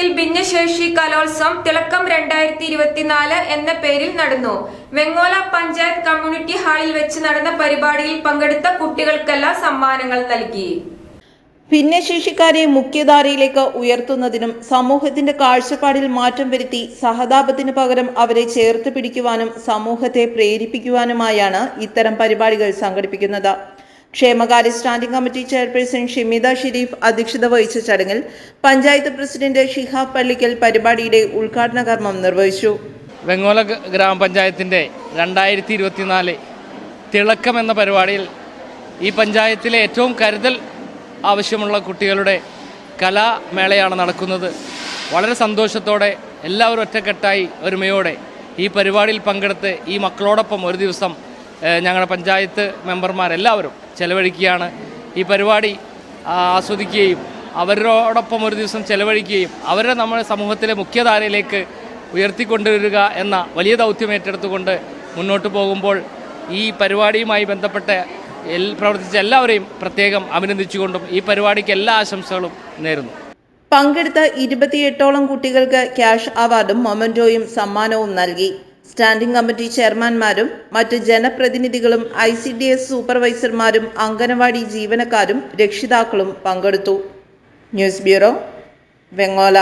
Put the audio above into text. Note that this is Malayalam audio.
പഞ്ചായത്തിൽ ഭിന്നശേഷി കലോത്സവം തിളക്കം രണ്ടായിരത്തി ഇരുപത്തിനാല് എന്ന പേരിൽ നടന്നു. വെങ്ങോല പഞ്ചായത്ത് കമ്മ്യൂണിറ്റി ഹാളിൽ വെച്ച് നടന്ന പരിപാടിയിൽ പങ്കെടുത്ത കുട്ടികൾക്കെല്ലാം സമ്മാനങ്ങൾ നൽകി. ഭിന്നശേഷിക്കാരെ മുഖ്യധാരയിലേക്ക് ഉയർത്തുന്നതിനും സമൂഹത്തിന്റെ കാഴ്ചപ്പാടിൽ മാറ്റം വരുത്തി സഹതാപത്തിന് പകരം അവരെ ചേർത്ത് പിടിക്കുവാനും സമൂഹത്തെ പ്രേരിപ്പിക്കുവാനുമായാണ് ഇത്തരം പരിപാടികൾ സംഘടിപ്പിക്കുന്നത്. ക്ഷേമകാര്യ standing committee chairperson Shimitha Sharif അധ്യക്ഷത വഹിച്ച ചടങ്ങിൽ പഞ്ചായത്ത് പ്രസിഡന്റ് ഷിഹാബ് പള്ളിക്കൽ പരിപാടിയുടെ ഉദ്ഘാടന കർമ്മം നിർവഹിച്ചു. വെങ്ങോല ഗ്രാമപഞ്ചായത്തിന്റെ രണ്ടായിരത്തി ഇരുപത്തിനാല് തിളക്കം എന്ന പരിപാടിയിൽ ഈ പഞ്ചായത്തിലെ ഏറ്റവും കരുതൽ ആവശ്യമുള്ള കുട്ടികളുടെ കലാമേളയാണ് നടക്കുന്നത്. വളരെ സന്തോഷത്തോടെ എല്ലാവരും ഒറ്റക്കെട്ടായി ഒരുമയോടെ ഈ പരിപാടിയിൽ പങ്കെടുത്ത് ഈ മക്കളോടൊപ്പം ഒരു ദിവസം ഞങ്ങളുടെ പഞ്ചായത്ത് മെമ്പർമാരെല്ലാവരും ചെലവഴിക്കുകയാണ്. ഈ പരിപാടി ആസ്വദിക്കുകയും അവരോടൊപ്പം ഒരു ദിവസം ചെലവഴിക്കുകയും അവരെ നമ്മുടെ സമൂഹത്തിലെ മുഖ്യധാരയിലേക്ക് ഉയർത്തിക്കൊണ്ടുവരിക എന്ന വലിയ ദൗത്യം ഏറ്റെടുത്തുകൊണ്ട് മുന്നോട്ട് പോകുമ്പോൾ ഈ പരിപാടിയുമായി ബന്ധപ്പെട്ട് എൽ പ്രവർത്തിച്ച എല്ലാവരെയും പ്രത്യേകം അഭിനന്ദിച്ചുകൊണ്ടും ഈ പരിപാടിക്ക് എല്ലാ ആശംസകളും നേരുന്നു. പങ്കെടുത്ത ഇരുപത്തിയെട്ടോളം കുട്ടികൾക്ക് ക്യാഷ് അവാർഡും മൊമന്റോയും സമ്മാനവും നൽകി. സ്റ്റാൻഡിംഗ് കമ്മിറ്റി ചെയർമാൻമാരും മറ്റ് ജനപ്രതിനിധികളും ഐ സി ഡി എസ് സൂപ്പർവൈസർമാരും അംഗനവാടി ജീവനക്കാരും രക്ഷിതാക്കളും പങ്കെടുത്തു. News bureau Vengola.